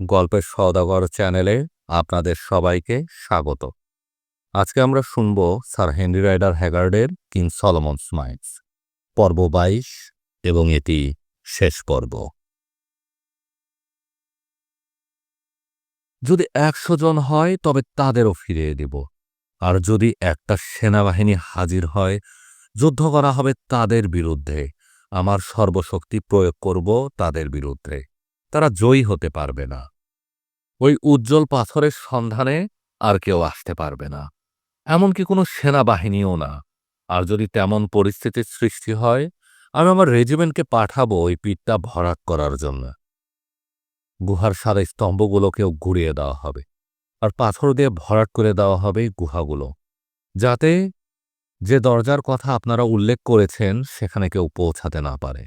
গল্পের সওদাগর চ্যানেলে আপনাদের সবাইকে স্বাগত। আজকে আমরা শুনব স্যার হেনরি রাইডার হ্যাগার্ডের কিং সলোমনস মাইন্স পর্ব বাইশ এবং এটি শেষ পর্ব। যদি একশো জন হয়, তবে তাদেরও ফিরিয়ে দেব। আর যদি একটা সেনাবাহিনী হাজির হয়, যুদ্ধ করা হবে তাদের বিরুদ্ধে। আমার সর্বশক্তি প্রয়োগ করব তাদের বিরুদ্ধে। তারা জয়ী হতে পারবে না। ওই উজ্জ্বল পাথরের সন্ধানে আর কেউ আসতে পারবে না। এমনকি কোনো সেনাবাহিনীও না। আর যদি তেমন পরিস্থিতির সৃষ্টি হয়, আমি আমার রেজিমেন্টকে পাঠাবো ওই পিঠটা ভরাট করার জন্য। গুহার সাদা স্তম্ভগুলোকেও ঘুরিয়ে দেওয়া হবে। আর পাথর দিয়ে ভরাট করে দেওয়া হবে গুহাগুলো। যাতে যে দরজার কথা আপনারা উল্লেখ করেছেন, সেখানে কেউ পৌঁছাতে না পারে।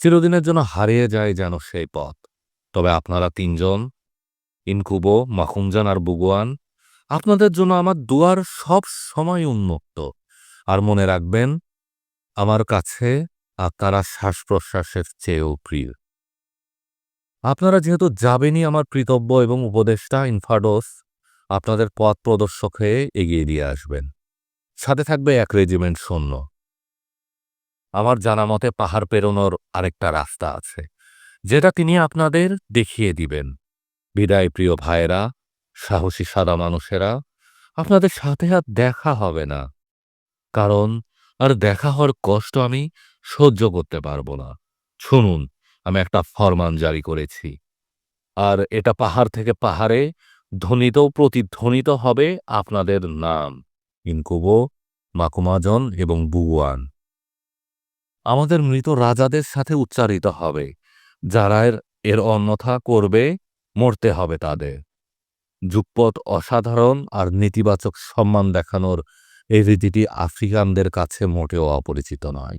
চিরদিনের জন্য হারিয়ে যায় যেন সেই পথ। তবে আপনারা তিনজন, ইনকুবো মাখুমজান আর বুগুয়ান আপনাদের জন্য আমার দুয়ার সব সময় উন্মুক্ত। আর মনে রাখবেন, আমার কাছে আপনারা শ্বাস প্রশ্বাসের চেয়েও প্রিয়। আপনারা যেহেতু যাবেনই আমার কৃতব্য এবং উপদেষ্টা ইনফাডোস, আপনাদের পথ প্রদর্শক হয়ে এগিয়ে দিয়ে আসবেন। সাথে থাকবে এক রেজিমেন্ট সৈন্য। আমার জানা মতে পাহাড় পেরোনোর আরেকটা রাস্তা আছে, যেটা তিনি আপনাদের দেখিয়ে দিবেন। বিদায়, প্রিয় ভাইয়েরা, সাহসী, সাদা মানুষেরা, আপনাদের সাথে আর দেখা হবে না। কারণ আর দেখা হওয়ার কষ্ট আমি সহ্য করতে পারব না। শুনুন, আমি একটা ফরমান জারি করেছি। আর এটা পাহাড় থেকে পাহাড়ে ধ্বনিত, প্রতিধ্বনিত হবে আপনাদের নাম। ইনকুবো, মাকুমাজন এবং বুগুয়ান। আমাদের মৃত রাজাদের সাথে উচ্চারিত হবে, যারা এর অন্যথা করবে, মরতে হবে তাদের। যুগপথ অসাধারণ আর নেতিবাচক সম্মান দেখানোর এই রীতিটি আফ্রিকানদের কাছে মোটেও অপরিচিত নয়।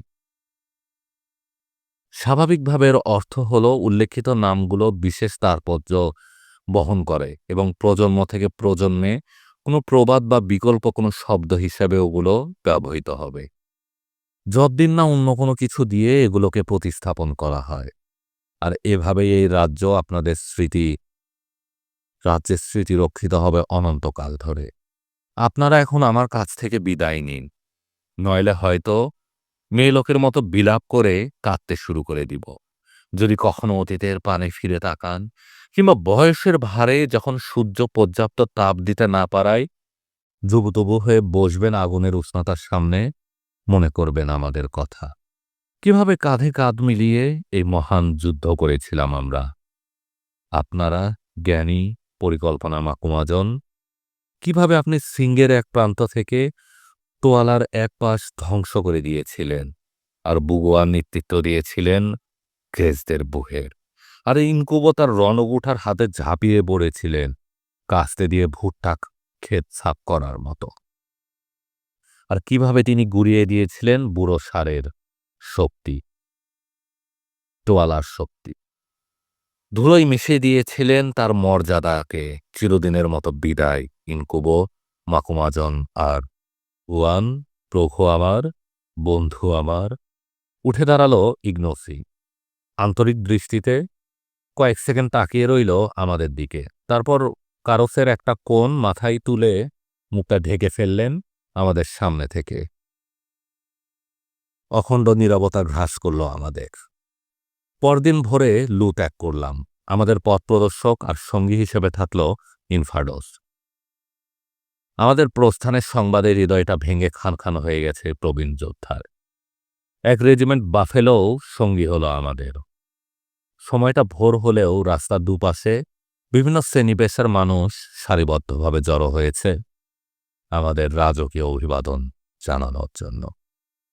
স্বাভাবিকভাবে এর অর্থ হল উল্লেখিত নামগুলো বিশেষ তাৎপর্য বহন করে এবং প্রজন্ম থেকে প্রজন্মে কোনো প্রবাদ বা বিকল্প কোনো শব্দ হিসেবে ওগুলো ব্যবহৃত হবে। যতদিন না অন্য কোনো কিছু দিয়ে এগুলোকে প্রতিস্থাপন করা হয়। আর এভাবেই এই রাজ্য আপনাদের স্মৃতি, রাজ্যের স্মৃতি রক্ষিত হবে অনন্তকাল ধরে। আপনারা এখন আমার কাছ থেকে বিদায় নিন। নইলে হয়তো মেয়ে লোকের মতো বিলাপ করে কাঁদতে শুরু করে দিব। যদি কখনো অতীতের পানে ফিরে তাকান, কিংবা বয়সের ভারে যখন সূর্য পর্যাপ্ত তাপ দিতে না পারায় জুবুতবু হয়ে বসবেন আগুনের উষ্ণতার সামনে মনে করবেন আমাদের কথা। কীভাবে কাঁধে কাঁধ মিলিয়ে এই মহান যুদ্ধ করেছিলাম আমরা? আপনারা জ্ঞানী, পরিকল্পনা মাকুমাজন, কীভাবে আপনি সিংহের এক প্রান্ত থেকে তোয়ালার এক পাশ ধ্বংস করে দিয়েছিলেন আর বুগুয়ার নেতৃত্ব দিয়েছিলেন গ্রেসদের বুহের। আর ইনকুবো তার রণগুঠার হাতে ঝাঁপিয়ে পড়েছিলেন, কাস্তে দিয়ে ভুট্টা ক্ষেত সাফ করার মতো। আর কীভাবে তিনি গুড়িয়ে দিয়েছিলেন বুড়ো সারের শক্তি টোয়ালার শক্তি। ধুলোই মিশে দিয়েছিলেন তার মর্যাদাকে, চিরদিনের মতো বিদায়, ইনকুবো, মাকুমাজন আর ওয়ান প্রভু আমার, বন্ধু আমার। উঠে দাঁড়াল ইগনোসি। আন্তরিক দৃষ্টিতে কয়েক সেকেন্ড তাকিয়ে রইল আমাদের দিকে। তারপর কারসের একটা কোণ মাথায় তুলে মুখটা ঢেকে ফেললেন। আমাদের সামনে থেকে। অখণ্ড নীরবতা ঘ্রাস করল আমাদের। পরদিন ভোরে লু ত্যাগ করলাম। আমাদের পথ প্রদর্শক আর সঙ্গী হিসেবে থাকল ইনফাডোস। আমাদের প্রস্থানের সংবাদে হৃদয়টা ভেঙে খান খান হয়ে গেছে প্রবীণ যোদ্ধার। এক রেজিমেন্ট বাফেলোও সঙ্গী হলো আমাদের। সময়টা ভোর হলেও রাস্তার দুপাশে বিভিন্ন শ্রেণি পেশার মানুষ সারিবদ্ধভাবে জড়ো হয়েছে। আমাদের রাজকীয় অভিবাদন জানানোর জন্য।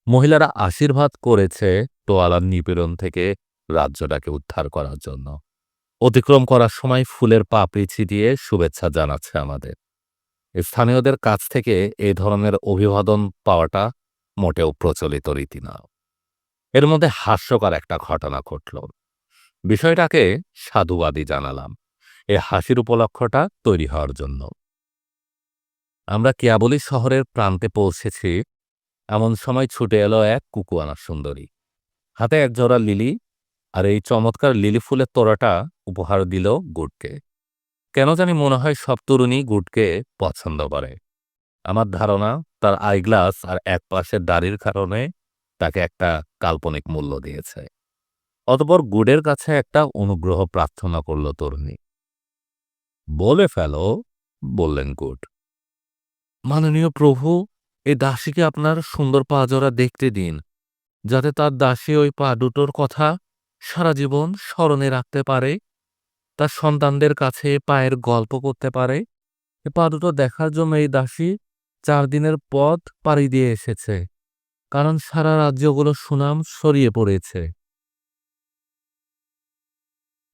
মহিলারা আশীর্বাদ করেছে তোয়ালার নিপীড়ন থেকে রাজ্যটাকে উদ্ধার করার জন্য। অতিক্রম করার সময় ফুলের পাপড়ি ছিটিয়ে শুভেচ্ছা জানাচ্ছে আমাদের। স্থানীয়দের কাছ থেকে এই ধরনের অভিবাদন পাওয়াটা মোটেও প্রচলিত রীতি না। এর মধ্যে হাস্যকর একটা ঘটনা ঘটল। বিষয়টাকে সাধুবাদী জানালাম। এ হাসির উপলক্ষটা তৈরি হওয়ার জন্য। আমরা কেয়াবলি শহরের প্রান্তে পৌঁছেছি। এমন সময় ছুটে এলো এক কুকুয়ানা সুন্দরী। হাতে এক জোড়া লিলি আর এই চমৎকার লিলি ফুলের তোড়াটা উপহার দিল গুডকে। কেন জানি মনে হয় সব তরুণী গুডকে পছন্দ করে। আমার ধারণা, তার আইগ্লাস আর এক পাশের দাড়ির কারণে তাকে একটা কাল্পনিক মূল্য দিয়েছে। অতপর গুডের কাছে একটা অনুগ্রহ প্রার্থনা করল তরুণী। বলে ফেলো, বললেন গুড। মাননীয় প্রভু, এ দাসীকে আপনার সুন্দর পা জোড়া দেখতে দিন, যাতে তার দাসী ওই পা দুটোর কথা সারা জীবন স্মরণে রাখতে পারে, তার সন্তানদের কাছে পায়ের গল্প করতে পারে। এ পা দুটো দেখার জন্য এই দাসী চার দিনের পথ পাড়ি দিয়ে এসেছে, কারণ সারা রাজ্যগুলো সুনাম ছড়িয়ে পড়েছে।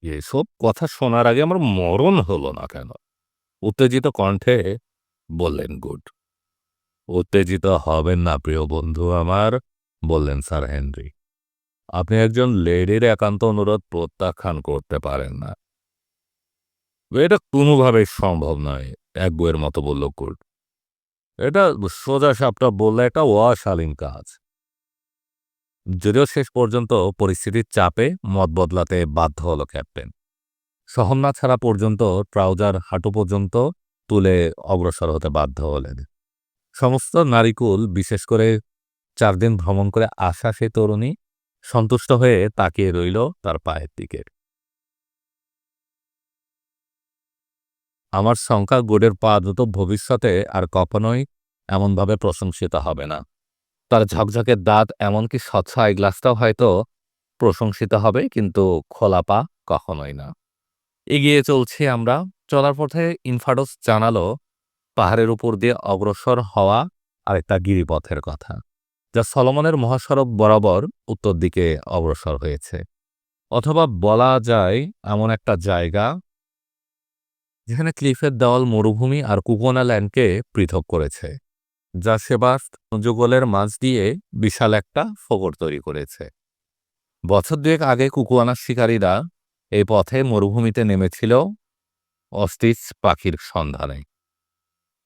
এসব কথা শোনার আগে আমার মরণ হলো না কেন? উত্তেজিত কণ্ঠে বললেন, গুড। উত্তেজিত হবেন না, প্রিয় বন্ধু আমার, বললেন স্যার হেনরি। আপনি একজন লেডির একান্ত অনুরোধ প্রত্যাখ্যান করতে পারেন না। এটা কোনোভাবেই সম্ভব নয়, এক বইয়ের মতো বলল গুড। এটা সোজা সাপটা বললে একটা অশালীন কাজ। যদিও শেষ পর্যন্ত পরিস্থিতির চাপে মত বদলাতে বাধ্য হলো ক্যাপ্টেন। সহম না ছাড়া পর্যন্ত ট্রাউজার হাঁটু পর্যন্ত তুলে অগ্রসর হতে বাধ্য হলেন। সমস্ত নারীকুল, বিশেষ করে চার দিন ভ্রমণ করে আসা সে তরুণী সন্তুষ্ট হয়ে তাকিয়ে রইল তার পায়ের দিকে। আমার শঙ্কা গোডের পা দুটো ভবিষ্যতে আর কখনোই এমনভাবে প্রশংসিত হবে না। তার ঝকঝকে দাঁত এমনকি স্বচ্ছ আইগ্লাসটাও হয়তো প্রশংসিত হবে, কিন্তু খোলা পা কখনোই না। এগিয়ে চলছি আমরা চলার পথে ইনফাডোস জানালো, পাহাড়ের উপর দিয়ে অগ্রসর হওয়া আরেকটা গিরিপথের কথা, যা সলমনের মহাসড়ক বরাবর উত্তর দিকে অগ্রসর হয়েছে। অথবা বলা যায়, এমন একটা জায়গা যেখানে ক্লিফের দেওয়াল মরুভূমি আর কুকোনা ল্যান্ডকে পৃথক করেছে, যা সেবার যুগলের মাঝ দিয়ে বিশাল একটা ফগর তৈরি করেছে। বছর দুয়েক আগে কুকুয়ানার শিকারীরা এই পথে মরুভূমিতে নেমেছিল অস্টিচ পাখির সন্ধানে,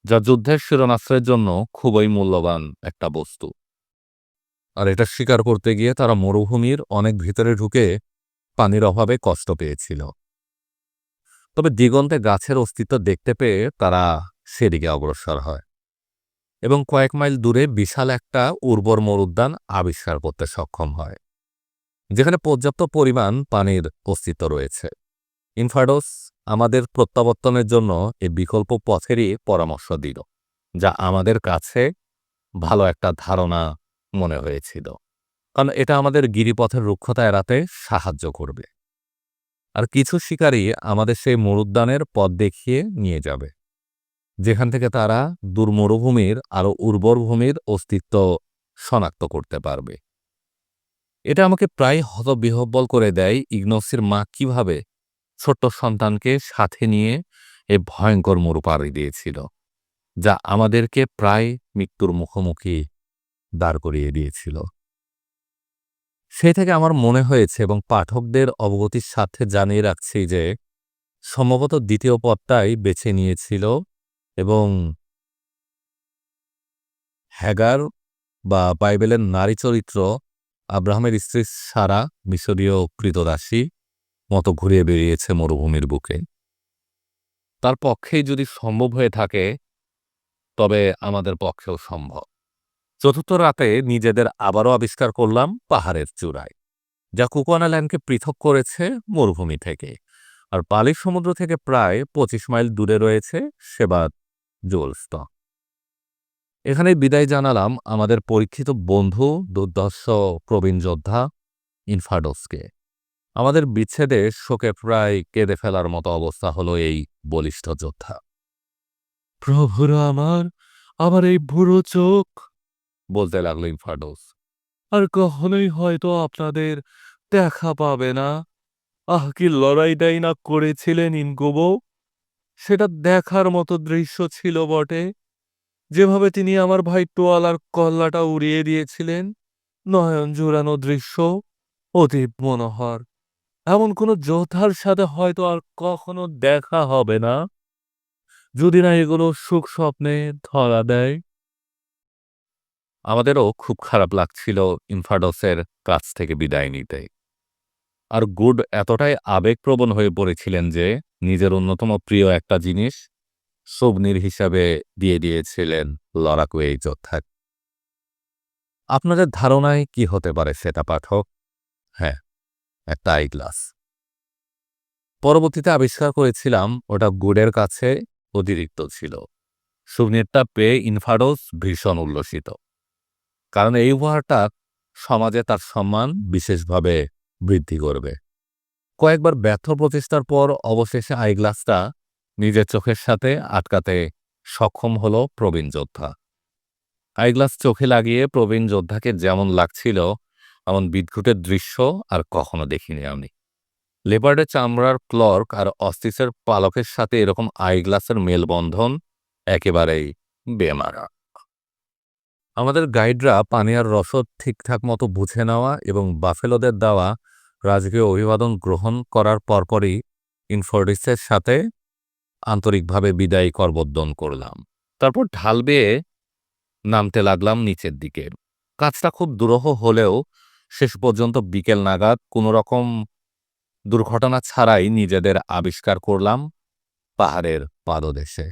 যা যুদ্ধের শিরণাস্ত্রের জন্য খুবই মূল্যবান একটা বস্তু। আর এটা শিকার করতে গিয়ে তারা মরুভূমির অনেক ভিতরে ঢুকে পানির অভাবে কষ্ট পেয়েছিল। তবে দিগন্তে গাছের অস্তিত্ব দেখতে পেয়ে তারা সেদিকে অগ্রসর হয় এবং কয়েক মাইল দূরে বিশাল একটা উর্বর মরুদ্যান আবিষ্কার করতে সক্ষম হয়, যেখানে পর্যাপ্ত পরিমাণ পানির অস্তিত্ব রয়েছে। ইনফাডোস আমাদের প্রত্যাবর্তনের জন্য এই বিকল্প পথেরই পরামর্শ দিল, যা আমাদের কাছে ভালো একটা ধারণা মনে হয়েছিল। কারণ এটা আমাদের গিরিপথের রুক্ষতা এড়াতে সাহায্য করবে। আর কিছু শিকারী আমাদের সেই মরুদ্যানের পথ দেখিয়ে নিয়ে যাবে, যেখান থেকে তারা দুর্মরুভূমির আরও উর্বর ভূমির অস্তিত্ব শনাক্ত করতে পারবে। এটা আমাকে প্রায় হতবিহব্বল করে দেয় ইগনোসির মা কীভাবে ছোট্ট সন্তানকে সাথে নিয়ে এ ভয়ঙ্কর মরু পাড়ি দিয়েছিল, যা আমাদেরকে প্রায় মৃত্যুর মুখোমুখি দাঁড় করিয়ে দিয়েছিল। সেই থেকে আমার মনে হয়েছে এবং পাঠকদের অবগতির সাথে জানিয়ে রাখছি যে, সম্ভবত দ্বিতীয় পথটাই বেছে নিয়েছিল এবং হ্যাগার বা বাইবেলের নারী চরিত্র আব্রাহামের স্ত্রী সারা মিশরীয় কৃতদাসী মতো ঘুরে বেরিয়েছে মরুভূমির বুকে। তার পক্ষেই যদি সম্ভব হয়ে থাকে, তবে আমাদের পক্ষেও সম্ভব। চতুর্থ রাতে নিজেদের আবারও আবিষ্কার করলাম পাহাড়ের চূড়ায়, যা কুকোয়ানাল্যান্ডকে পৃথক করেছে মরুভূমি থেকে। আর পালির সমুদ্র থেকে প্রায় পঁচিশ মাইল দূরে রয়েছে সেবাদ জোলস্ত এখানে বিদায় জানালাম আমাদের পরীক্ষিত বন্ধু দুর্দর্শ প্রবীণ যোদ্ধা, ইনফাডোসকে। আমাদের বিচ্ছেদে শোকে প্রায় কেঁদে ফেলার মতো অবস্থা হলো এই বলিষ্ঠ যোদ্ধা। প্রভুর আমার আমার এই বুড়ো চোখ, বলতে লাগল ইনফাডোস আর কখনোই হয়তো আপনাদের দেখা পাবে না। আহ, কি লড়াইটাই না করেছিলেন ইনগোবো সেটা দেখার মতো দৃশ্য ছিল বটে। যেভাবে তিনি আমার ভাই টোয়ালার কল্লাটা উড়িয়ে দিয়েছিলেন নয়ন জুড়ানো দৃশ্য অতীব মনোহর। এমন কোনো যোদ্ধার সাথে হয়তো আর কখনো দেখা হবে না, যদি না এগুলো সুখ স্বপ্নে ধরা দেয়। আমাদেরও খুব খারাপ লাগছিল ইনফাডসের কাছ থেকে বিদায় নিতে। আর গুড এতটাই আবেগপ্রবণ হয়ে পড়েছিলেন যে, নিজের অন্যতম প্রিয় একটা জিনিস সবনির হিসাবে দিয়ে দিয়েছিলেন লড়াকু এই যোদ্ধার। আপনাদের ধারণায় কি হতে পারে সেটা, পাঠক? হ্যাঁ। একটা আই গ্লাস পরবর্তীতে আবিষ্কার করেছিলাম, ওটা গুডের কাছে অতিরিক্ত ছিল। সুবনিরটা পেয়ে ইনফাডোস ভীষণ উল্লসিত। কারণ এই উপহারটা সমাজে তার সম্মান বিশেষভাবে বৃদ্ধি করবে। কয়েকবার ব্যর্থ প্রচেষ্টার পর অবশেষে আইগ্লাসটা নিজের চোখের সাথে আটকাতে সক্ষম হল প্রবীণ যোদ্ধা। আইগ্লাস চোখে লাগিয়ে প্রবীণ যোদ্ধাকে যেমন লাগছিল এমন বিদ্ঘুটের দৃশ্য আর কখনো দেখিনি আমি। লেপার্ডের চামড়ার ক্লর্ক আর অস্টিসের পালকের সাথে এরকম আইগ্লাসের মেলবন্ধন একেবারেই বেমারা। আমাদের গাইডরা পানীয়ার রসদ ঠিকঠাক মতো বুঝে নেওয়া এবং বাফেলোদের দেওয়া রাজকীয় অভিবাদন গ্রহণ করার পরপরই ইনফোর্ডিসের সাথে আন্তরিকভাবে বিদায়ী করবদ্দন করলাম। তারপর ঢাল বেয়ে নামতে লাগলাম নিচের দিকে। কাজটা খুব দুরূহ হলেও শেষ পর্যন্ত বিকেল নাগাদ কোনো রকম দুর্ঘটনা ছাড়াই নিজেদের আবিষ্কার করলাম পাহাড়ের পাদদেশে।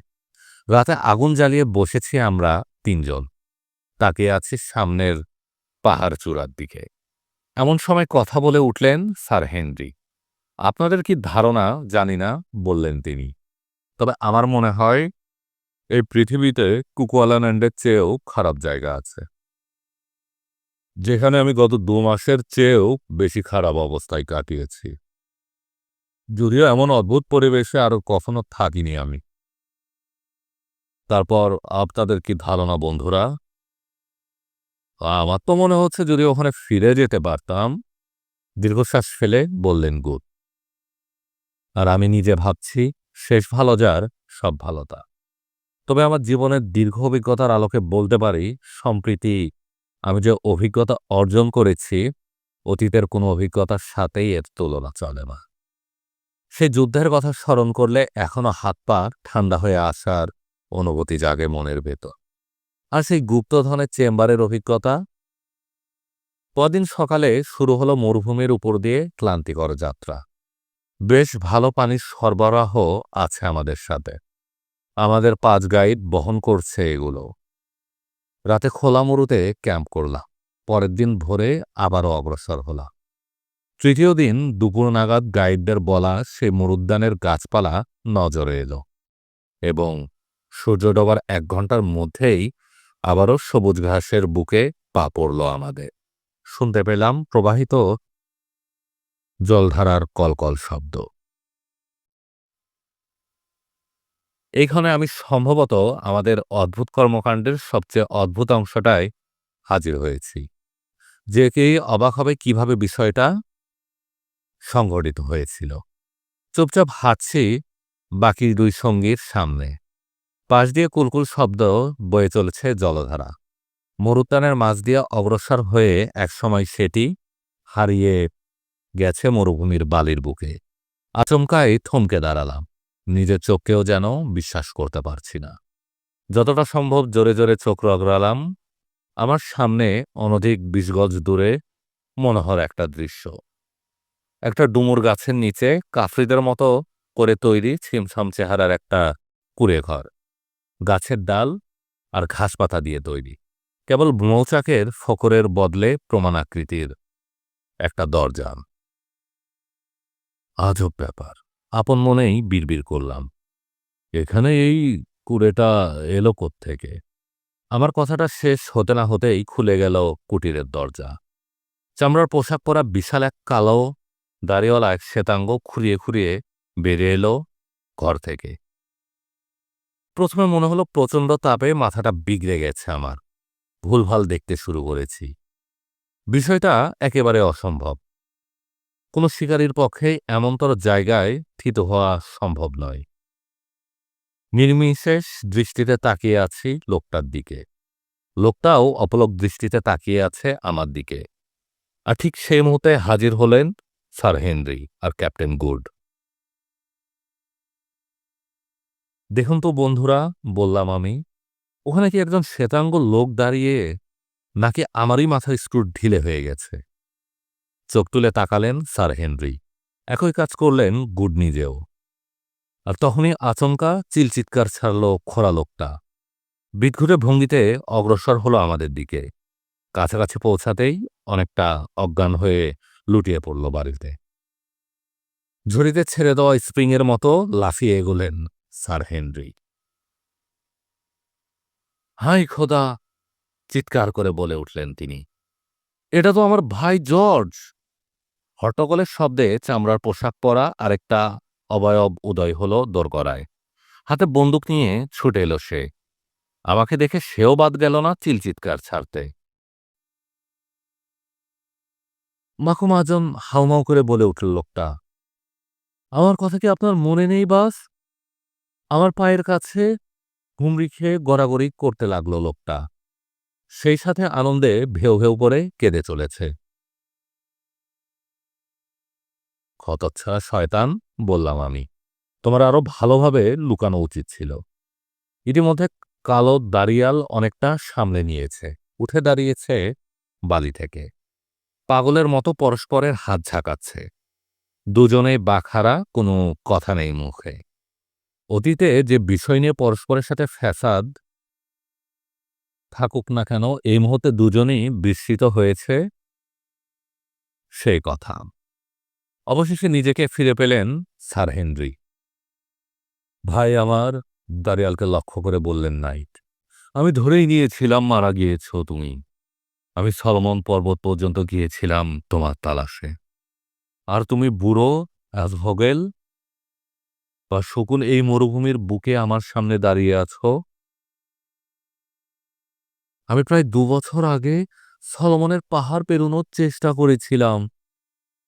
রাতে আগুন জ্বালিয়ে বসেছি আমরা তিনজন। তাকিয়ে আছি সামনের পাহাড় চূড়ার দিকে। এমন সময় কথা বলে উঠলেন স্যার হেনরি। আপনাদের কি ধারণা জানি না, বললেন তিনি। তবে আমার মনে হয় এই পৃথিবীতে কুকুয়ালাল্যান্ডের চেয়েও খারাপ জায়গা আছে। যেখানে আমি গত দু মাসের চেয়েও বেশি খারাপ অবস্থায় কাটিয়েছি। যদিও এমন অদ্ভুত পরিবেশে আরও কখনো থাকিনি আমি। তারপর আপনাদের কি ধারণা, বন্ধুরা? আমার তো মনে হচ্ছে যদি ওখানে ফিরে যেতে পারতাম, দীর্ঘশ্বাস ফেলে বললেন গুড। আর আমি নিজে ভাবছি, শেষ ভালো যার, সব ভালো তা তবে আমার জীবনের দীর্ঘ অভিজ্ঞতার আলোকে বলতে পারি, সম্প্রীতি আমি যে অভিজ্ঞতা অর্জন করেছি, অতীতের কোনো অভিজ্ঞতার সাথেই এর তুলনা চলে না। সেই যুদ্ধের কথা স্মরণ করলে এখনও হাত পা ঠান্ডা হয়ে আসার অনুভূতি জাগে মনের ভেতর। আর সেই গুপ্তধনের চেম্বারের অভিজ্ঞতা? পরদিন সকালে শুরু হলো মরুভূমির উপর দিয়ে ক্লান্তিকর যাত্রা। বেশ ভালো পানির সরবরাহ আছে আমাদের সাথে। আমাদের পাঁচ গাইড বহন করছে এগুলো। রাতে খোলা মরুতে ক্যাম্প করলাম। পরের দিন ভোরে আবারও অগ্রসর হলাম। তৃতীয় দিন দুপুর নাগাদ গাইডদের বলা সেই মরুদ্যানের গাছপালা নজরে এলো এবং সূর্য ডোবার এক ঘণ্টার মধ্যেই আবারও সবুজ ঘাসের বুকে পা পড়ল আমাদের। শুনতে পেলাম প্রবাহিত জলধারার কলকল শব্দ। এইখানে আমি সম্ভবত আমাদের অদ্ভুত কর্মকাণ্ডের সবচেয়ে অদ্ভুত অংশটায় হাজির হয়েছি। যে কে অবাক হবে কীভাবে বিষয়টা সংঘটিত হয়েছিল। চুপচাপ হাঁটছি বাকি দুই সঙ্গীর সামনে। পাশ দিয়ে কুলকুল শব্দ বয়ে চলেছে জলধারা। মরুদ্যানের মাঝ দিয়ে অগ্রসর হয়ে একসময় সেটি হারিয়ে গেছে মরুভূমির বালির বুকে। আচমকায় থমকে দাঁড়ালাম। নিজের চোখকেও যেন বিশ্বাস করতে পারছি না। যতটা সম্ভব জোরে জোরে চোখ রগড়ালাম। আমার সামনে অনধিক বিশ গজ দূরে মনোহর একটা দৃশ্য। একটা ডুমুর গাছের নিচে কাফরিদের মতো করে তৈরি ছিমছাম চেহারার একটা কুড়ে ঘর। গাছের ডাল আর ঘাসপাতা দিয়ে তৈরি। কেবল মৌচাকের ফকরের বদলে প্রমাণাকৃতির একটা দরজা আজব ব্যাপার। আপন মনেই বিড়বিড় করলাম। এখানে এই কুড়েটা এলো থেকে আমার কথাটা শেষ হতে না হতেই খুলে গেল কুটিরের দরজা। চামড়ার পোশাক পরা বিশাল এক কালো দাড়িওয়ালা এক শ্বেতাঙ্গ খুঁড়িয়ে খুঁড়িয়ে বেরিয়ে এলো ঘর থেকে। প্রথমে মনে হলো প্রচণ্ড তাপে মাথাটা বিগড়ে গেছে আমার। ভুলভাল দেখতে শুরু করেছি। বিষয়টা একেবারে অসম্ভব। কোনো শিকারীর পক্ষে এমনতর জায়গায় থিত হওয়া সম্ভব নয়। নির্মিশেষ দৃষ্টিতে তাকিয়ে আছি লোকটার দিকে। লোকটাও অপলক দৃষ্টিতে তাকিয়ে আছে আমার দিকে। আর ঠিক সেই মুহূর্তে হাজির হলেন স্যার হেনরি আর ক্যাপ্টেন গুড। দেখুন তো বন্ধুরা, বললাম আমি, ওখানে কি একজন শ্বেতাঙ্গ লোক দাঁড়িয়ে নাকি আমারই মাথার স্ক্রু ঢিলে হয়ে গেছে? চোখ তাকালেন স্যার হেনরি। একই কাজ করলেন গুড নিজেও আর তখনই আচমকা চিলচিৎকার ছাড়ল খোরা লোকটা। বিদঘুটে ভঙ্গিতে অগ্রসর হলো আমাদের দিকে। কাছাকাছি পৌঁছাতেই অনেকটা অজ্ঞান হয়ে লুটিয়ে পড়ল বাড়িতে। ঝুড়িতে ছেড়ে দেওয়া স্প্রিংয়ের মতো লাফিয়ে এগোলেন স্যার হেনরি। হাই খোদা! চিৎকার করে বলে উঠলেন তিনি। এটা তো আমার ভাই জর্জ! হট্টগোলের শব্দে চামড়ার পোশাক পরা আরেকটা অবয়ব উদয় হল দোরগড়ায়। হাতে বন্দুক নিয়ে ছুটে এলো সে। আমাকে দেখে সেও বাদ গেল না চিলচিৎকার ছাড়তে। মাকুম আজম হাউমাউ করে বলে উঠল লোকটা, আমার কথা কি আপনার মনে নেই, বাস? আমার পায়ের কাছে হুমড়ি খেয়ে গড়াগড়ি করতে লাগল লোকটা। সেই সাথে আনন্দে ভেউ ভেউ করে কেঁদে চলেছে। ক্ষতচ্ছাড়া শয়তান, বললাম আমি। তোমার আরও ভালোভাবে লুকানো উচিত ছিল। ইতিমধ্যে কালো দাঁড়িয়াল অনেকটা সামনে নিয়েছে। উঠে দাঁড়িয়েছে বালি থেকে। পাগলের মতো পরস্পরের হাত ঝাঁকাচ্ছে। দুজনে বাখারা, কোনো কথা নেই মুখে। অতীতে যে বিষয় নিয়ে পরস্পরের সাথে ফ্যাসাদ থাকুক না কেন, এই মুহূর্তে দুজনেই বিস্মিত হয়েছে সেই কথা। অবশেষে নিজেকে ফিরে পেলেন স্যার হেনরি। ভাই আমার, দারিয়ালকে লক্ষ্য করে বললেন নাইট, আমি ধরেই নিয়েছিলাম মারা গিয়েছ তুমি। আমি সলমন পর্বত পর্যন্ত গিয়েছিলাম তোমার তালাশে। আর তুমি বুড়ো অ্যাজ অ্যাজভগেল, বা শকুন এই মরুভূমির বুকে আমার সামনে দাঁড়িয়ে আছো? আমি প্রায় দু বছর আগে সলমনের পাহাড় পেরোনোর চেষ্টা করেছিলাম।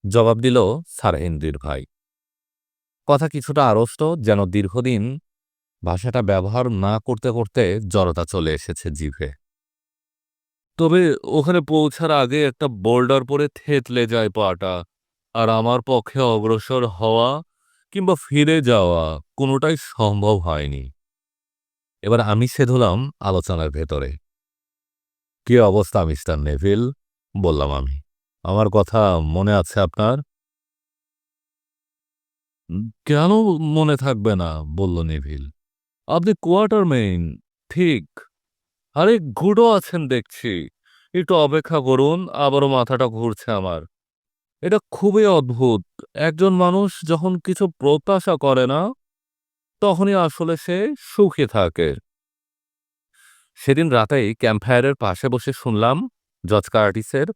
জবাব দিল, স্যার হেনরির ভাই। কথা কিছুটা আড়ষ্ট, যেন দীর্ঘদিন ভাষাটা ব্যবহার না করতে করতে জড়তা চলে এসেছে জিভে। তবে ওখানে পৌঁছার আগে একটা বোল্ডার পরে থেতলে যায় পাটা, আর আমার পক্ষে অগ্রসর হওয়া কিংবা ফিরে যাওয়া কোনোটাই সম্ভব হয়নি। এবার আমি সেধলাম আলোচনার ভেতরে। কি অবস্থা, মিস্টার নেভিল? বললাম আমি। আমার কথা মনে আছে আপনার? কেন মনে থাকবে না? বলল নেভিল। আপনি কোয়ার্টার মেইন, ঠিক। আরে গুডও আছেন দেখছি। একটু অপেক্ষা করুন, আবারও মাথাটা ঘুরছে আমার। এটা খুবই অদ্ভুত। একজন মানুষ যখন কিছু প্রত্যাশা করে না, তখনই আসলে সে সুখে থাকে। সেদিন রাতেই ক্যাম্পফায়ারের পাশে বসে শুনলাম, জজ কার্টিসের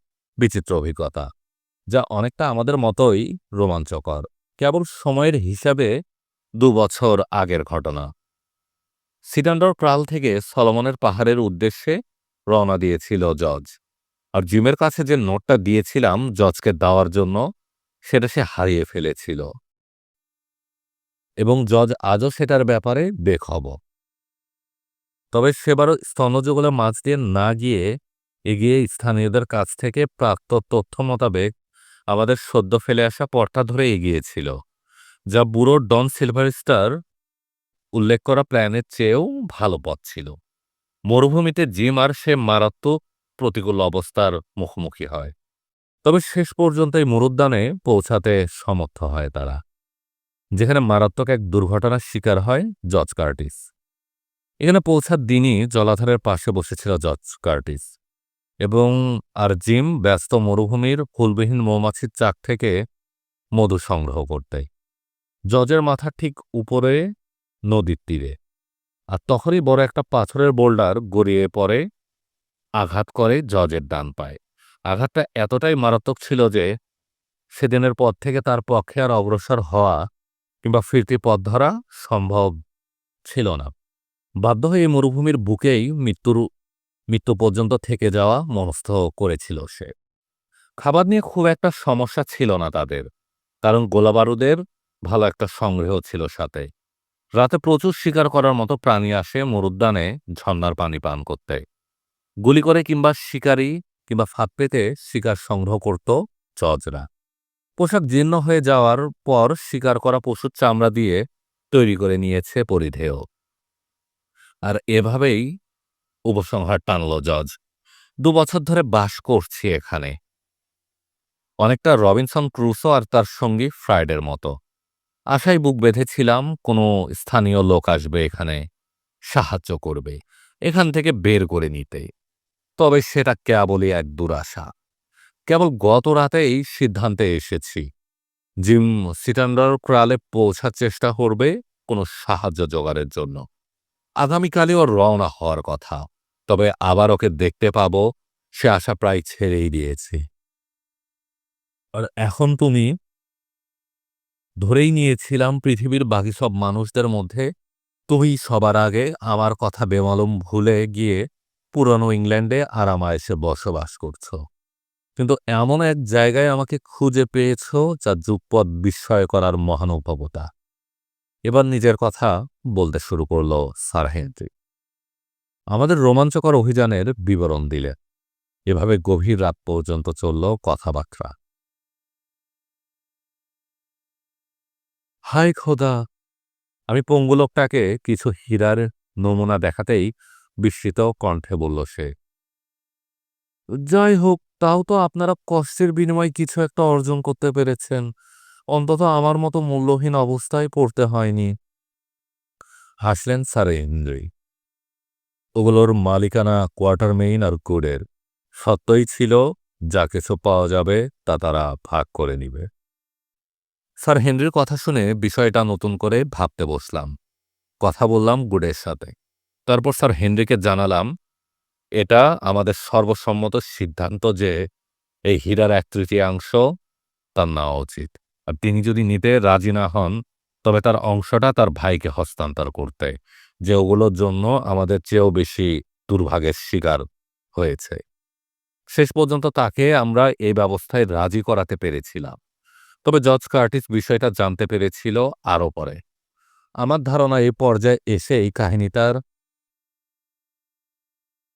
বিচিত্র অভিজ্ঞতা, যা অনেকটা আমাদের মতোই রোমাঞ্চকর, কেবল সময়ের হিসাবে দু বছর আগের ঘটনা। সিডান্ডর ক্রাল থেকে সলমনের পাহাড়ের উদ্দেশ্যে রওনা দিয়েছিল জজ, আর জিমের কাছে যে নোটটা দিয়েছিলাম জজকে দেওয়ার জন্য, সেটা সে হারিয়ে ফেলেছিল। এবং জজ আজও সেটার ব্যাপারে বেখবর। তবে সেবারও স্তনযুগলের মাছ দিয়ে না গিয়ে এগিয়ে স্থানীয়দের কাছ থেকে প্রাপ্ত তথ্য মোতাবেক আমাদের সদ্য ফেলে আসা পর্তা ধরে এগিয়েছিল, যা বুড়ো ডন সিলভারস্টার উল্লেখ করা প্ল্যানের চেয়েও ভালো পথ ছিল। মরুভূমিতে জিম আর সে মারাত্মক প্রতিকূল অবস্থার মুখোমুখি হয়। তবে শেষ পর্যন্ত এই মরুদ্যানে পৌঁছাতে সমর্থ হয় তারা, যেখানে মারাত্মক এক দুর্ঘটনার শিকার হয় জজ কার্টিস। এখানে পৌঁছার দিনই জলাধারের পাশে বসেছিল জজ কার্টিস। এবং আর জিম ব্যস্ত মরুভূমির ফুলবিহীন মৌমাছির চাক থেকে মধু সংগ্রহ করতে। জজের মাথার ঠিক উপরে, নদীর তীরে। আর তখনই বড় একটা পাথরের বোল্ডার গড়িয়ে পড়ে, আঘাত করে জজের ডান পায়। আঘাতটা এতটাই মারাত্মক ছিল যে, সেদিনের পর থেকে তার পক্ষে আর অগ্রসর হওয়া কিংবা ফিরতি পথ ধরা সম্ভব ছিল না। বাধ্য হয়ে মরুভূমির বুকেই মৃত্যুর মৃত্যু পর্যন্ত থেকে যাওয়া মনস্থ করেছিল সে। খাবার নিয়ে খুব একটা সমস্যা ছিল না তাদের, কারণ গোলাবারুদের ভালো একটা সংগ্রহ ছিল সাথে। রাতে প্রচুর শিকার করার মতো প্রাণী আসে মরুদ্যানে ঝর্ণার পানি পান করতে। গুলি করে কিংবা শিকারি কিংবা ফাঁদ পেতে শিকার সংগ্রহ করত জজরা পোশাক জীর্ণ হয়ে যাওয়ার পর শিকার করা পশুর চামড়া দিয়ে তৈরি করে নিয়েছে পরিধেয়। আর এভাবেই উপসংহার টানল জজ। দু বছর ধরে বাস করছি এখানে। অনেকটা রবিনসন ক্রুসো আর তার সঙ্গী ফ্রাইডের মতো। আশায় বুক বেঁধেছিলাম, কোনো স্থানীয় লোক আসবে এখানে, সাহায্য করবে, এখান থেকে বের করে নিতে। তবে সেটা কেবলই এক দুরাশা। কেবল গত রাতেই সিদ্ধান্তে এসেছি। জিম সিটান্ডার ক্রালে পৌঁছার চেষ্টা করবে কোনো সাহায্য জোগাড়ের জন্য। আগামীকালে ওর রওনা হওয়ার কথা, তবে আবার ওকে দেখতে পাব, সে আশা প্রায় ছেড়েই দিয়েছে। আর এখন তুমি ধরেই নিয়েছিলাম পৃথিবীর বাকি সব মানুষদের মধ্যে তুমি সবার আগে আমার কথা বেমালুম ভুলে গিয়ে পুরনো ইংল্যান্ডে আরামায়েসে বসবাস করছ। কিন্তু এমন এক জায়গায় আমাকে খুঁজে পেয়েছ, যা যুগপদ বিস্ময় করার মহানুভবতা। এবার নিজের কথা বলতে শুরু করল স্যার হেনরি। আমাদের রোমাঞ্চকর অভিযানের বিবরণ দিলে এভাবে গভীর রাত পর্যন্ত চলল কথাবার্তা। হাই খোদা! আমি পঙ্গুলোকটাকে কিছু হীরার নমুনা দেখাতেই বিস্মিত কণ্ঠে বলল সে, যাই হোক, তাও তো আপনারা কষ্টের বিনিময়ে কিছু একটা অর্জন করতে পেরেছেন। অন্তত আমার মতো মূল্যহীন অবস্থায় পড়তে হয়নি। হাসলেন স্যার ইন্দ্রি। ওগুলোর মালিকানা কোয়ার্টার মেইন আর কুডের সত্যই ছিল, যা কিছু পাওয়া যাবে, তা তারা ভাগ করে নিবে। স্যার হেনরির কথা শুনে বিষয়টা নতুন করে ভাবতে বসলাম। কথা বললাম গুডের সাথে। তারপর স্যার হেনরিকে জানালাম, এটা আমাদের সর্বসম্মত সিদ্ধান্ত যে, এই হীরার এক তৃতীয়াংশ তার নেওয়া উচিত। আর তিনি যদি নিতে রাজি না হন, তবে তার অংশটা তার ভাইকে হস্তান্তর করতে, যে ওগুলোর জন্য আমাদের চেয়েও বেশি দুর্ভাগের শিকার হয়েছে। শেষ পর্যন্ত তাকে আমরা এই ব্যবস্থায় রাজি করাতে পেরেছিলাম। তবে জর্জ কার্টিস বিষয়টা জানতে পেরেছিল আরও পরে। আমার ধারণা এই পর্যায়ে এসে এই কাহিনীটার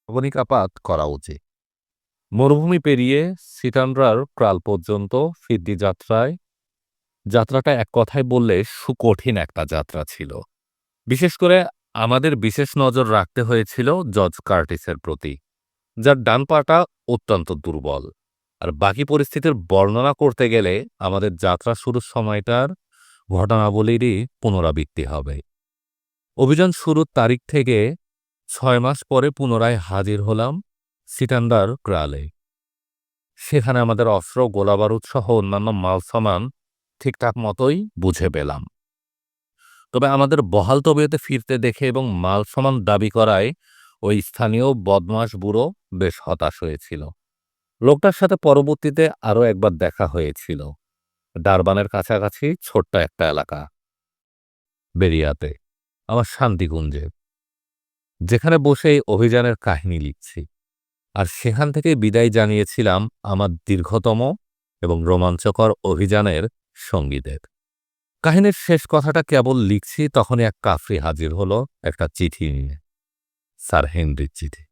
অবনিকাপাত করা উচিত। মরুভূমি পেরিয়ে সিটান্ড্রার ক্রাল পর্যন্ত ফিদ্দি যাত্রায় যাত্রাটা এক কথায় বললে সুকঠিন একটা যাত্রা ছিল। বিশেষ করে আমাদের বিশেষ নজর রাখতে হয়েছিল জর্জ কার্টিসের প্রতি, যার ডান পাটা অত্যন্ত দুর্বল। আর বাকি পরিস্থিতির বর্ণনা করতে গেলে আমাদের যাত্রা শুরুর সময়টার ঘটনাবলীরই পুনরাবৃত্তি হবে। অভিযান শুরুর তারিখ থেকে ছয় মাস পরে পুনরায় হাজির হলাম সিটান্ডার ক্রালে। সেখানে আমাদের অস্ত্র, গোলাবারুদ সহ অন্যান্য মাল সামান ঠিকঠাক মতোই বুঝে পেলাম। তবে আমাদের বহাল তবিয়তে ফিরতে দেখে এবং মাল সমান দাবি করায় ওই স্থানীয় বদমাস বুড়ো বেশ হতাশ হয়েছিল। লোকটার সাথে পরবর্তীতে আরও একবার দেখা হয়েছিল। ডারবানের কাছাকাছি ছোট্ট একটা এলাকা। বেরিয়াতে, আমার শান্তিকুঞ্জে, যেখানে বসে এই অভিযানের কাহিনী লিখছি। আর সেখান থেকে বিদায় জানিয়েছিলাম আমার দীর্ঘতম এবং রোমাঞ্চকর অভিযানের সঙ্গীদের। কাহিনীর শেষ কথাটা কেবল লিখছি, তখনই এক কাফরি হাজির হলো একটা চিঠি নিয়ে। স্যার হেনরির চিঠি।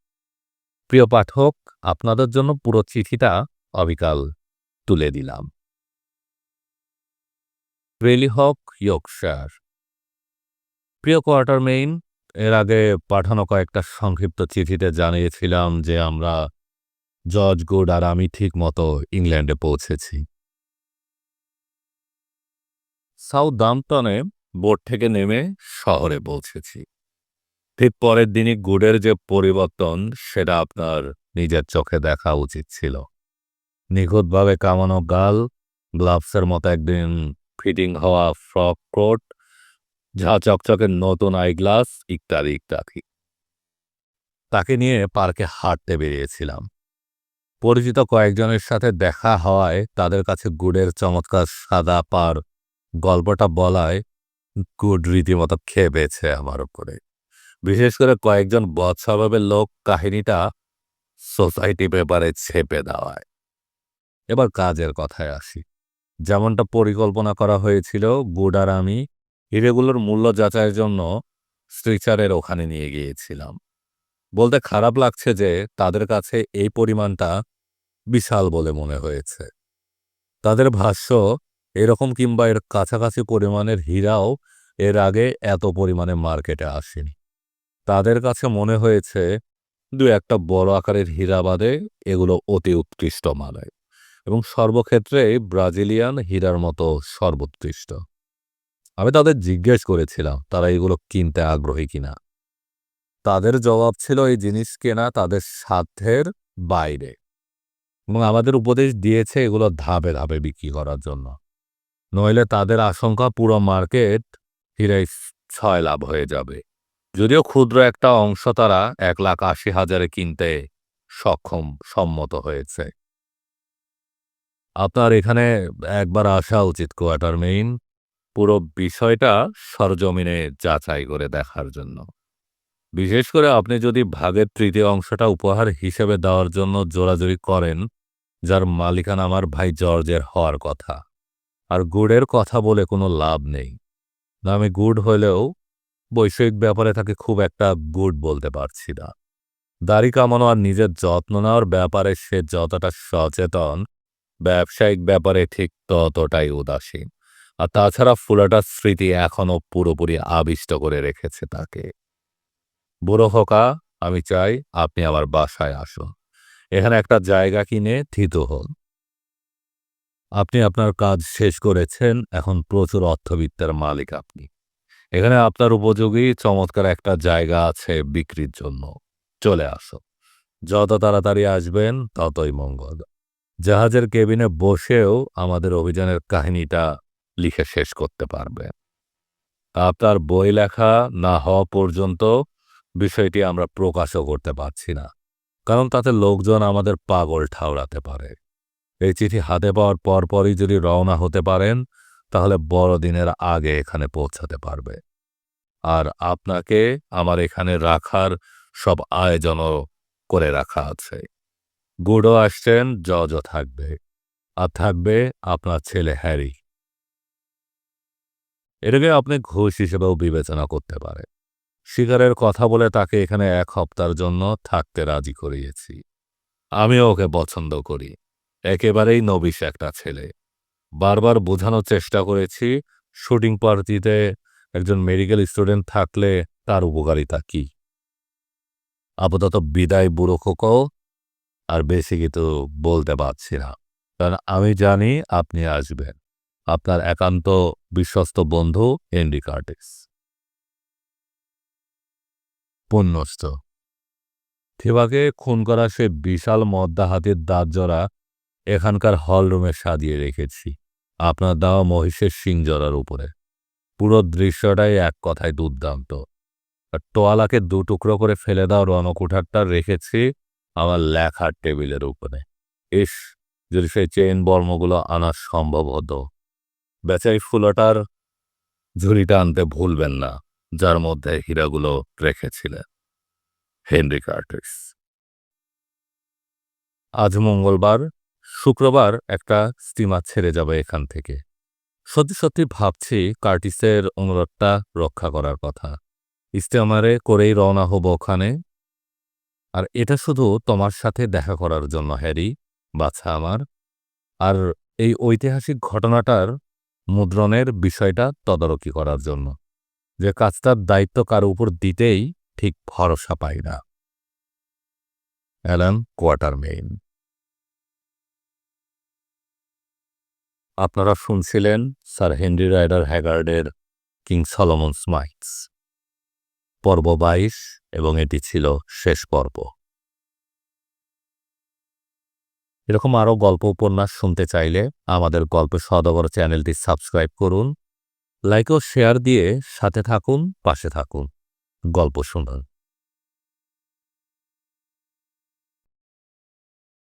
প্রিয় পাঠক, আপনাদের জন্য পুরো চিঠিটা অবিকাল তুলে দিলাম। রেলিহক ইয়কশার প্রিয় কোয়ার্টার মেইন, এর আগে পাঠানো কয়েকটা সংক্ষিপ্ত চিঠিতে জানিয়েছিলাম যে আমরা জর্জ গুড আর আমি ঠিক মতো ইংল্যান্ডে পৌঁছেছি। সাউথ দাম্পটনে বোট থেকে নেমে শহরে পৌঁছেছি। ঠিক পরের দিনই গুডের যে পরিবর্তন, সেটা আপনার নিজের চোখে দেখা উচিত ছিল। নিখুঁতভাবে কামানো গাল, গ্লাভসের মতো একদিন ফিটিং হওয়া ফ্রক কোট, ঝা চকচকে নতুন আইগ্লাস ইত্যাদি ইত্যাদি। তাকে নিয়ে পার্কে হাঁটতে বেরিয়েছিলাম। পরিচিত কয়েকজনের সাথে দেখা হওয়ায় তাদের কাছে গুড়ের চমৎকার সাদা পার গল্পটা বলায় গুড রীতিমতো খেয়ে পেয়েছে আমার উপরে। বিশেষ করে কয়েকজন বদ স্বভাবের লোক কাহিনীটা সোসাইটি পেপারে ছেপে দেওয়ায়। এবার কাজের কথায় আসি। যেমনটা পরিকল্পনা করা হয়েছিল, গুড আর আমি হিরেগুলোর মূল্য যাচাইয়ের জন্য স্ট্রিচারের ওখানে নিয়ে গিয়েছিলাম। বলতে খারাপ লাগছে যে তাদের কাছে এই পরিমাণটা বিশাল বলে মনে হয়েছে। তাদের ভাষ্য এরকম কিংবা এর কাছাকাছি পরিমাণের হীরাও এর আগে এত পরিমাণে মার্কেটে আসেনি। তাদের কাছে মনে হয়েছে দু একটা বড় আকারের হীরা বাদে এগুলো অতি উৎকৃষ্ট মানের এবং সর্বক্ষেত্রেই ব্রাজিলিয়ান হীরার মতো সর্বোৎকৃষ্ট। আমি তাদের জিজ্ঞেস করেছিলাম, তারা এগুলো কিনতে আগ্রহী কিনা? তাদের জবাব ছিল, এই জিনিস কেনা তাদের সাধ্যের বাইরে এবং আমাদের উপদেশ দিয়েছে এগুলো ধাপে ধাপে বিক্রি করার জন্য। নইলে তাদের আশঙ্কা পুরো মার্কেট হিরাই ছয় লাভ হয়ে যাবে। যদিও ক্ষুদ্র একটা অংশ তারা এক লাখ আশি হাজারে কিনতে সক্ষম, সম্মত হয়েছে। আপনার এখানে একবার আসা উচিত, কোয়ার্টার মেইন। পুরো বিষয়টা সরজমিনে যাচাই করে দেখার জন্য। বিশেষ করে আপনি যদি ভাগের তৃতীয় অংশটা উপহার হিসেবে দেওয়ার জন্য জোরাজুরি করেন, যার মালিকানা আমার ভাই জর্জের হওয়ার কথা। আর গুড়ের কথা বলে কোনো লাভ নেই। আমি গুড হলেও বৈষয়িক ব্যাপারে তাকে খুব একটা গুড বলতে পারছি না। দাড়ি কামানো আর নিজের যত্ন নেওয়ার ব্যাপারে সে যতটা সচেতন, ব্যবসায়িক ব্যাপারে ঠিক ততটাই উদাসীন। আর তাছাড়া ফুলাটার স্মৃতি এখনও পুরোপুরি আবিষ্ট করে রেখেছে তাকে। বুড়ো হোকা, আমি চাই আপনি আমার বাসায় আসুন। এখানে একটা জায়গা কিনে থিত হন। আপনি আপনার কাজ শেষ করেছেন, এখন প্রচুর অর্থবিত্তের মালিক আপনি। এখানে আপনার উপযোগী চমৎকার একটা জায়গা আছে বিক্রির জন্য। চলে আসো। যত তাড়াতাড়ি আসবেন, ততই মঙ্গল। জাহাজের কেবিনে বসেও আমাদের অভিযানের কাহিনীটা লিখে শেষ করতে পারবে। আপনার বই লেখা না হওয়া পর্যন্ত বিষয়টি আমরা প্রকাশও করতে পারছি না। কারণ তাতে লোকজন আমাদের পাগল ঠাউরাতে পারে। এই চিঠি হাতে পাওয়ার পরপরই যদি রওনা হতে পারেন, তাহলে বড়দিনের আগে এখানে পৌঁছাতে পারবে। আর আপনাকে আমার এখানে রাখার সব আয়োজনও করে রাখা আছে। গুডও আসছেন, জজও থাকবে। আর থাকবে আপনার ছেলে হ্যারি। এটাকে আপনি ঘুষ হিসেবেও বিবেচনা করতে পারে শিকারের কথা বলে তাকে এখানে এক হপ্তার জন্য থাকতে রাজি করিয়েছি। আমিও ওকে পছন্দ করি। একেবারেই নবিশ একটা ছেলে। বারবার বোঝানোর চেষ্টা করেছি শুটিং পার্টিতে একজন মেডিকেল স্টুডেন্ট থাকলে তার উপকারিতা কি? আপাতত বিদায় বুড়ো খোকো, আর বেশি কিছু বলতে পারছি না। কারণ আমি জানি আপনি আসবেন। আপনার একান্ত বিশ্বস্ত বন্ধু এন্ডি কার্টিস পুণ্যস্ত থিবাকে খুন করা সে বিশাল মদ্দা হাতির দাঁত জড়া এখানকার হলরুমে সাজিয়ে রেখেছি। আপনার দেওয়া মহিষের সিংজরার উপরে। পুরো দৃশ্যটাই এক কথায় দুর্দান্ত। আর টোয়ালাকে দু টুকরো করে ফেলে দেওয়া রণকুঠারটা রেখেছি আমার লেখার টেবিলের উপরে। ইস, যদি সেই চেইন বর্মগুলো আনা সম্ভব হতো। বেচাই ফুলটার ঝুড়িটা আনতে ভুলবেন না, যার মধ্যে হীরাগুলো রেখেছিলেন। Henry Curtis. আজ মঙ্গলবার শুক্রবার একটা স্টিমার ছেড়ে যাবে এখান থেকে। সত্যি সত্যি ভাবছি কার্টিসের অনুরোধটা রক্ষা করার কথা। স্টিমারে করেই রওনা হব ওখানে। আর এটা শুধু তোমার সাথে দেখা করার জন্য, হ্যারি বাচ্চা আমার। আর এই ঐতিহাসিক ঘটনাটার মুদ্রণের বিষয়টা তদারকি করার জন্য। যে কাজটার দায়িত্ব কার উপর দিতেই ঠিক ভরসা পাই না। অ্যালান কোয়ার্টার আপনারা শুনছিলেন স্যার হেনরি রাইডার হ্যাগার্ডের কিং সলোমন স্মাইটস পর্ব বাইশ এবং এটি ছিল শেষ পর্ব। এরকম আরও গল্প উপন্যাস শুনতে চাইলে আমাদের গল্প সদবর চ্যানেলটি সাবস্ক্রাইব করুন, লাইক ও শেয়ার দিয়ে সাথে থাকুন, পাশে থাকুন। গল্প শুনুন।